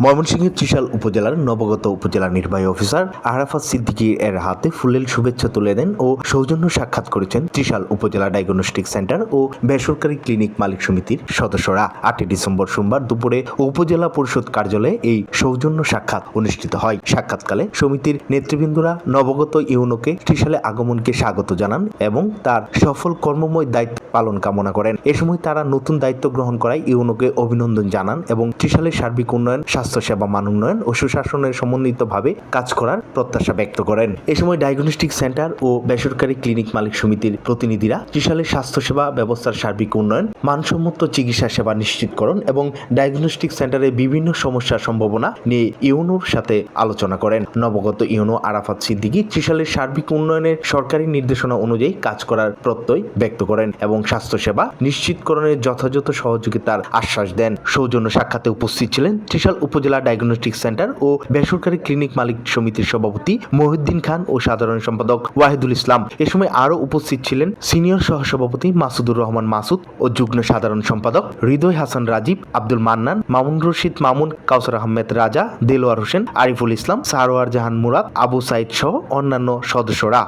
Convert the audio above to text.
ময়মনসিংহের ত্রিশাল উপজেলার নবগত উপজেলা নির্বাহী অফিসার আরাফাত সিদ্দিকী এর হাতে ফুলেল শুভেচ্ছা তুলে দেন ও সৌজন্য সাক্ষাৎ করেছেন ত্রিশাল উপজেলা ডায়াগনস্টিক সেন্টার ও বেসরকারি ক্লিনিক মালিক সমিতির সদস্যরা। আটই ডিসেম্বর সোমবার দুপুরে উপজেলা পরিষদ কার্যালয়ে এই সৌজন্য সাক্ষাৎ অনুষ্ঠিত হয়। সাক্ষাৎকালে সমিতির নেতৃবৃন্দরা নবগত ইউনোকে ত্রিশালে আগমনকে স্বাগত জানান এবং তার সফল কর্মময় দায়িত্ব পালন কামনা করেন। এ সময় তারা নতুন দায়িত্ব গ্রহণ করায় ইউনোকে অভিনন্দন জানান এবং ত্রিশালের সার্বিক উন্নয়ন, স্বাস্থ্যসেবা মান উন্নয়ন ও সুশাসনের সমন্বিতভাবে কাজ করার প্রত্যাশা ব্যক্ত করেন। এ সময় ডায়াগনস্টিক সেন্টার ও বেসরকারি ক্লিনিক মালিক সমিতির প্রতিনিধিরা ত্রিশালের স্বাস্থ্যসেবা ব্যবস্থার সার্বিক উন্নয়ন, মানসম্মত চিকিৎসা সেবা নিশ্চিতকরণ এবং ডায়াগনস্টিক সেন্টারের বিভিন্ন সমস্যার সম্ভাবনা নিয়ে ইউনোর সাথে আলোচনা করেন। নবগত ইউনো আরাফাত সিদ্দিকী ত্রিশালের সার্বিক উন্নয়নের সরকারি নির্দেশনা অনুযায়ী কাজ করার প্রত্যয় ব্যক্ত করেন এবং স্বাস্থ্যসেবা নিশ্চিতকরণের যথাযথ সহযোগিতার আশ্বাস দেন। সৌজন্য সাক্ষাতে উপস্থিত ছিলেন ত্রিশাল উপজেলা ডায়াগনস্টিক সেন্টার ও বেসরকারি ক্লিনিক মালিক সমিতির সভাপতি মহিউদ্দিন খান ও সাধারণ সম্পাদক ওয়াহিদুল ইসলাম। এ সময় আরও উপস্থিত ছিলেন সিনিয়র সহসভাপতি মাসুদুর রহমান মাসুদ ও যুগ্ম সাধারণ সম্পাদক হৃদয় হাসান রাজীব, আব্দুল মান্নান, মামুন রশিদ মামুন, কাউসার আহমেদ রাজা, দেলোয়ার হোসেন, আরিফুল ইসলাম, সারোয়ার জাহান মুরাদ, আবু সাইদ সহ অন্যান্য সদস্যরা।